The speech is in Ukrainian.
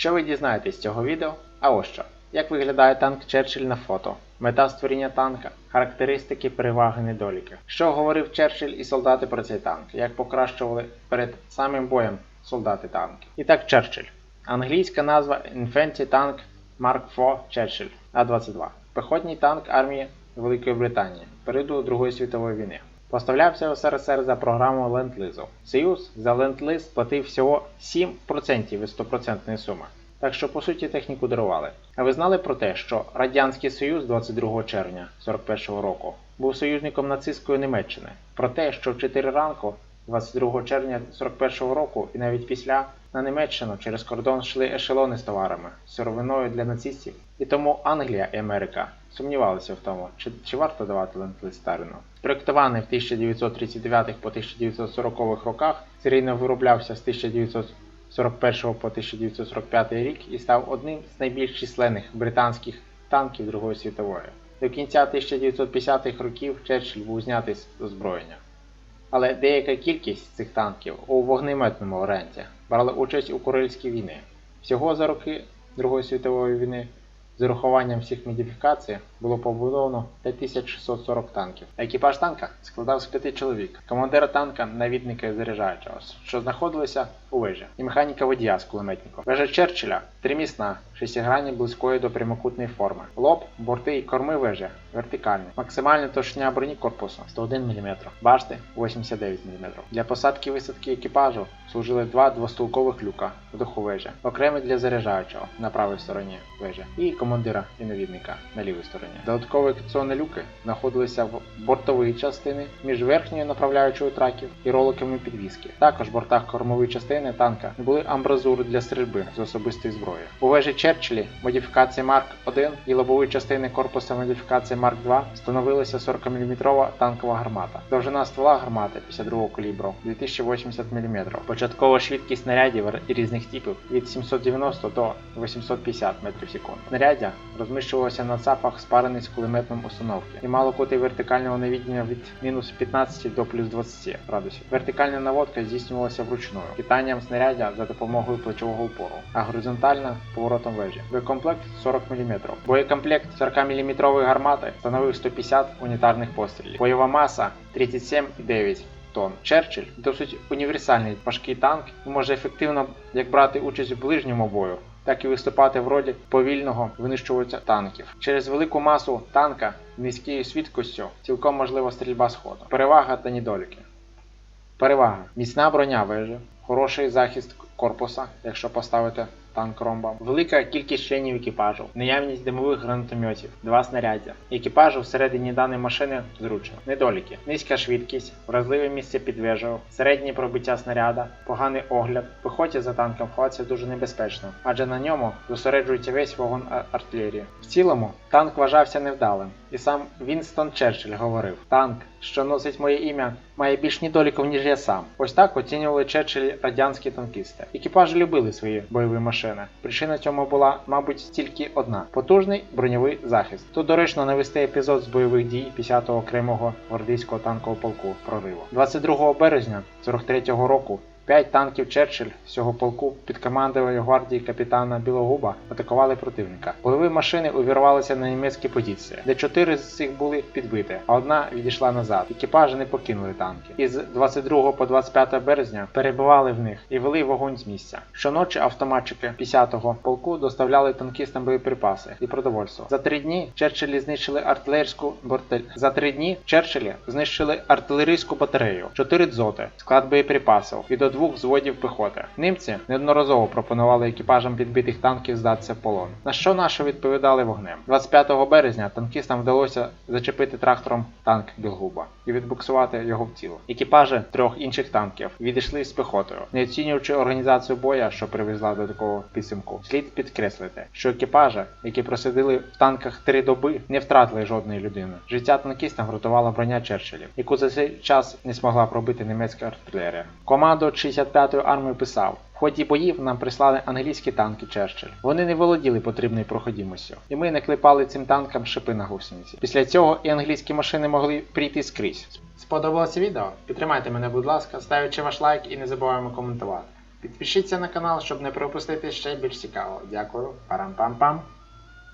Що ви дізнаєтесь з цього відео? А ось що. Як виглядає танк Черчилль на фото? Мета створіння танка, характеристики, переваги, недоліки. Що говорив Черчилль і солдати про цей танк? Як покращували перед самим боєм солдати танки? І так, Черчилль. Англійська назва Infantry Tank Mark IV Churchill А-22. Пехотний танк армії Великої Британії періоду Другої світової війни. Поставлявся в СРСР за програмою Ленд-Лизу. Союз за Ленд-Лиз платив всього 7% від 100% суми. Так що, по суті, техніку дарували. А ви знали про те, що Радянський Союз 22 червня 41 року був союзником нацистської Німеччини? Про те, що в 4 ранку 22 червня 41 року і навіть після на Німеччину через кордон йшли ешелони з товарами, сировиною для нацистів. І тому Англія і Америка сумнівалися в тому, чи, чи варто давати ленд-лиз Сталіну. Спроєктований в 1939 по 1940 роках, серійно вироблявся з 1941 по 1945 рік і став одним з найбільш численних британських танків Другої світової. До кінця 1950-х років Черчилль був знятий з озброєння. Але деяка кількість цих танків у вогнеметному варіанті брали участь у Курильській війні. Всього за роки Другої світової війни з урахуванням всіх модифікацій було побудовано 5640 танків. Екіпаж танка складав з п'яти чоловік, командира танка, навідника і заряджаючого, що знаходилися у вежі, і механіка водія з кулеметником. Вежа Черчилля тримісна, шестигранні близької до прямокутної форми. Лоб, борти і корми вежі вертикальні. Максимальна товщина броні корпусу 101 мм, башти 89 мм. Для посадки і висадки екіпажу служили два двостолкових люка в духу вежі, окремий для заряджаючого на правій стороні вежі і командира і навідника на лівій стороні. Додаткові екіпаційні люки знаходилися в бортовій частини між верхньою направляючою траків і роликами підвіски. Також в бортах кормової частини танка були амбразури для стрільби з особистої зброї. У вежі Черчиллі модифікації Марк 1 і лобової частини корпуса модифікації Марк 2 становилася 40-мм танкова гармата. Довжина ствола гармати 52 калібру 2080 мм. Початкова швидкість снарядів різних типів від 790 до 850 метрів в секунду. Знаряддя розміщувалося на цапах спарений з кулеметом установки і мало кути вертикального навідення від мінус 15 до плюс 20 градусів. Вертикальна наводка здійснювалася вручную, хитанням снарядя за допомогою плечового упору, а горизонтальна поворотом вежі. Боєкомплект 40 мм. Боєкомплект 40-мм гармати становив 150 унітарних пострілів. Бойова маса 37,9 тонн. Черчилль досить універсальний важкий танк і може ефективно як брати участь у ближньому бою, так і виступати в роді повільного винищувача танків. Через велику масу танка низькою швидкістю цілком можлива стрільба з ходу. Перевага та недоліки. Перевага. Міцна броня вежі, хороший захист корпуса, якщо поставити танк ромбом, велика кількість членів екіпажу, наявність димових гранатометів, два снаряддя. Екіпажу всередині даної машини зручно. Недоліки: низька швидкість, вразливе місце під вежею, середнє пробиття снаряда, поганий огляд. Пехоті за танком ховатися дуже небезпечно, адже на ньому зосереджується весь вогон артилерії. В цілому танк вважався невдалим, і сам Вінстон Черчилль говорив: танк, що носить моє ім'я, має більш недоліків, ніж я сам. Ось так оцінювали Черчилль радянські танкісти. Екіпажі любили свої бойові машини. Причина цьому була, мабуть, тільки одна: потужний броньовий захист. Тут доречно навести епізод з бойових дій 50-го окремого гвардійського танкового полку прориву. 22 березня 43-го року. П'ять танків Черчилль з цього полку під командою гвардії капітана Білогуба атакували противника. Бойові машини увірвалися на німецькі позиції, де чотири з цих були підбиті, а одна відійшла назад. Екіпажі не покинули танки. Із 22 по 25 березня перебували в них і вели вогонь з місця. Щоночі автоматчики 50-го полку доставляли танкістам боєприпаси і продовольство. За три дні Черчиллі знищили артилерійську бортель. За три дні Черчиллі знищили артилерійську батарею, чотири дзоти, склад боєприпасів і до двох взводів пехоти. Німці неодноразово пропонували екіпажам підбитих танків здатися в полон. На що наші відповідали вогнем. 25 березня танкістам вдалося зачепити трактором танк Білгуба і відбуксувати його в ціло. Екіпажі трьох інших танків відійшли з пехотою, не оцінюючи організацію боя, що привезла до такого підсумку. Слід підкреслити, що екіпажі, які просидили в танках три доби, не втратили жодної людини. Життя танкістам врятувала броня Черчиллів, яку за цей час не змогла пробити німецька артилерія. Командо 65-ї армії писав. В ході боїв нам прислали англійські танки Черчилль. Вони не володіли потрібною проходимостю, і ми наклепали цим танкам шипи на гусениці. Після цього і англійські машини могли прийти скрізь. Сподобалося відео? Підтримайте мене, будь ласка, ставлячи ваш лайк і не забуваємо коментувати. Підпишіться на канал, щоб не пропустити ще більш цікавого. Дякую. Парам-пам-пам.